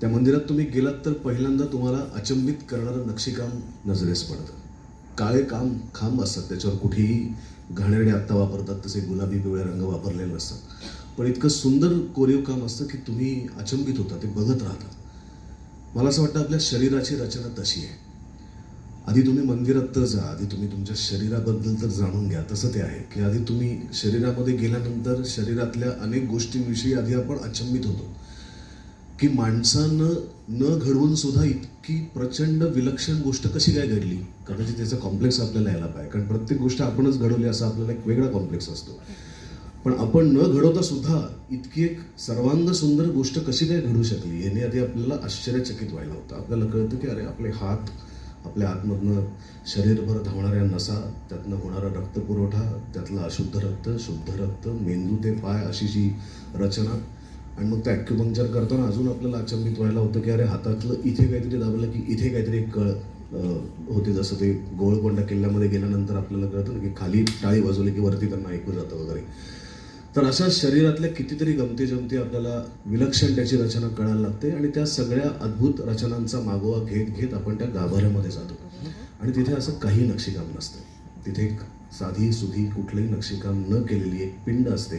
त्या मंदिरात तुम्ही गेलात तर पहिल्यांदा तुम्हाला अचंबित करणारं नक्षीकाम नजरेस पडतं. काळे काम खांब असतात त्याच्यावर कुठेही घाणेरडे आत्ता वापरतात तसे गुलाबी पिवळे रंग वापरलेले नसतात. पण इतकं सुंदर कोरीव काम असतं की तुम्ही अचंबित होता ते बघत राहता. मला असं वाटतं आपल्या शरीराची रचना तशी आहे. आधी तुम्ही मंदिरात तर जा आधी तुम्ही तुमच्या शरीराबद्दल तर जाणून घ्या तसं ते आहे की आधी तुम्ही शरीरामध्ये गेल्यानंतर शरीरातल्या अनेक गोष्टींविषयी आधी आपण अचंबित होतो. की माणसानं न घडवून सुद्धा इतकी प्रचंड विलक्षण गोष्ट कशी काय घडली? कदाचित त्याचा कॉम्प्लेक्स आपल्याला यायला पाहिजे. कारण प्रत्येक गोष्ट आपणच घडवली असा आपल्याला एक वेगळा कॉम्प्लेक्स असतो. पण आपण न घडवता सुद्धा इतकी एक सर्वांग सुंदर गोष्ट कशी काय घडू शकली? याने आधी आपल्याला आश्चर्यचकित व्हायला होतं. आपल्याला कळतं की अरे आपले हात आपल्या आतमधनं शरीरभर धावणाऱ्या नसा त्यातनं होणारा रक्तपुरवठा त्यातलं अशुद्ध रक्त शुद्ध रक्त मेंदू ते पाय अशी जी रचना आणि मग ते ॲक्युपंक्चर करताना अजून आपल्याला अचंबित व्हायला होतं की अरे हातातलं इथे काहीतरी दाबलं की इथे काहीतरी एक कळ होते. जसं ते गोळकोंडा किल्ल्यामध्ये गेल्यानंतर आपल्याला कळतं ना की खाली टाळी वाजवली की वरती त्यांना ऐकू जातं वगैरे. तर अशा शरीरातल्या कितीतरी गमती जमती आपल्याला विलक्षण त्याची रचना कळायला लागते आणि त्या सगळ्या अद्भुत रचनांचा मागोवा घेत घेत आपण त्या गाभाऱ्यामध्ये जातो. आणि तिथे असं काही नक्षीकाम नसतं. तिथे एक साधी सुधी कुठलंही नक्षीकाम न केलेली एक पिंड असते.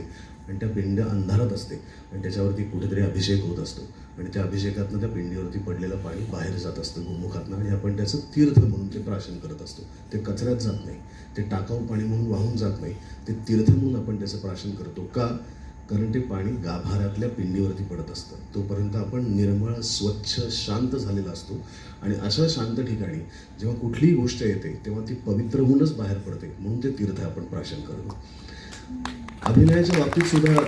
आणि त्या पिंड अंधारात असते आणि त्याच्यावरती कुठेतरी अभिषेक होत असतो. आणि त्या अभिषेकातनं त्या पिंडीवरती पडलेलं पाणी बाहेर जात असतं गोमुखातनं. आणि आपण त्याचं तीर्थ म्हणून ते प्राशन करत असतो. ते कचऱ्यात जात नाही. ते टाकाऊ पाणी म्हणून वाहून जात नाही. ते तीर्थ म्हणून आपण त्याचं प्राशन करतो. का? कारण ते पाणी गाभाऱ्यातल्या पिंडीवरती पडत असतं. तोपर्यंत आपण निर्मळ स्वच्छ शांत झालेला असतो. आणि अशा शांत ठिकाणी जेव्हा कुठलीही गोष्ट येते तेव्हा ती पवित्र होऊनच बाहेर पडते. म्हणून ते तीर्थ आपण प्राशन करतो. अभिनयाच्या बाबतीत सुद्धा